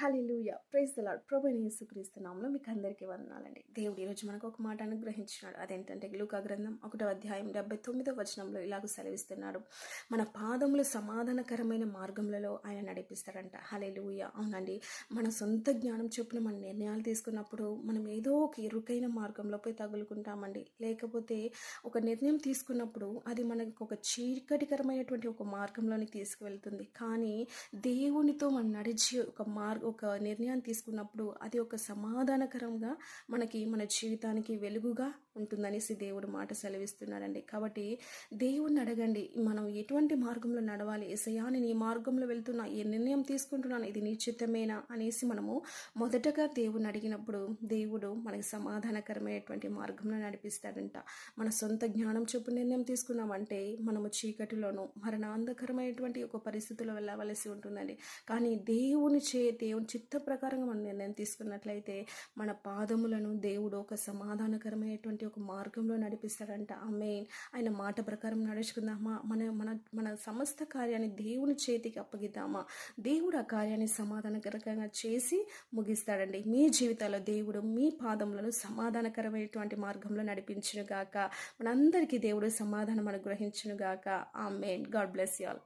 Hallelujah. Praise the Lord. ప్రభు యేసుక్రీస్తునామంలో మీకు అందరికీ వందనాలండి. దేవుడు ఈరోజు మనకు ఒక మాట అనుగ్రహించినాడు. అదేంటంటే లూకా గ్రంథం ఒకటో అధ్యాయం డెబ్బై తొమ్మిదో వచనంలో ఇలాగ సెలవిస్తున్నాడు. మన పాదములు సమాధానకరమైన మార్గములలో ఆయన నడిపిస్తారంట హల్లెలూయా. అవునండి. మన సొంత జ్ఞానం చొప్పున మన నిర్ణయాలు తీసుకున్నప్పుడు మనం ఏదో ఒక ఇరుకైన మార్గంలో పోయి తగులుకుంటామండి. లేకపోతే ఒక నిర్ణయం తీసుకున్నప్పుడు అది మనకు ఒక చీకటికరమైనటువంటి ఒక మార్గంలోనికి తీసుకువెళ్తుంది. కానీ దేవునితో మనం నడిచి ఒక మార్గం ఒక నిర్ణయాన్ని తీసుకున్నప్పుడు అది ఒక సమాధానకరంగా మనకి మన జీవితానికి వెలుగుగా ఉంటుందనేసి దేవుడు మాట సెలవిస్తున్నాడండి. కాబట్టి దేవుణ్ణి అడగండి మనం ఎటువంటి మార్గంలో నడవాలి? ఎసయా నేను ఈ మార్గంలో వెళ్తున్నా ఏ నిర్ణయం తీసుకుంటున్నాను? ఇది నిశ్చితమేనా? అనేసి మనము మొదటగా దేవుని అడిగినప్పుడు దేవుడు మనకి సమాధానకరమైనటువంటి మార్గంలో నడిపిస్తాడంట. మన సొంత జ్ఞానం చొప్పు నిర్ణయం తీసుకున్నామంటే మనము చీకటిలోనూ మరణాంధకరమైనటువంటి ఒక పరిస్థితిలో వెళ్ళవలసి ఉంటుందండి. కానీ దేవుని చే దేవుని చిత్త ప్రకారంగా మనం నిర్ణయం తీసుకున్నట్లయితే మన పాదములను దేవుడు ఒక సమాధానకరమైనటువంటి ఒక మార్గంలో నడిపిస్తాడంట. ఆమె ఆయన మాట ప్రకారం నడుచుకుందామా? మన మన మన సమస్త కార్యాన్ని దేవుని చేతికి అప్పగిద్దామా? దేవుడు ఆ కార్యాన్ని సమాధానకరంగా చేసి ముగిస్తాడండి. మీ జీవితాల్లో దేవుడు మీ పాదములను సమాధానకరమైనటువంటి మార్గంలో నడిపించును గాక. మనందరికీ దేవుడు సమాధానం అనుగ్రహించును గాక. ఆమెన్. God bless y'all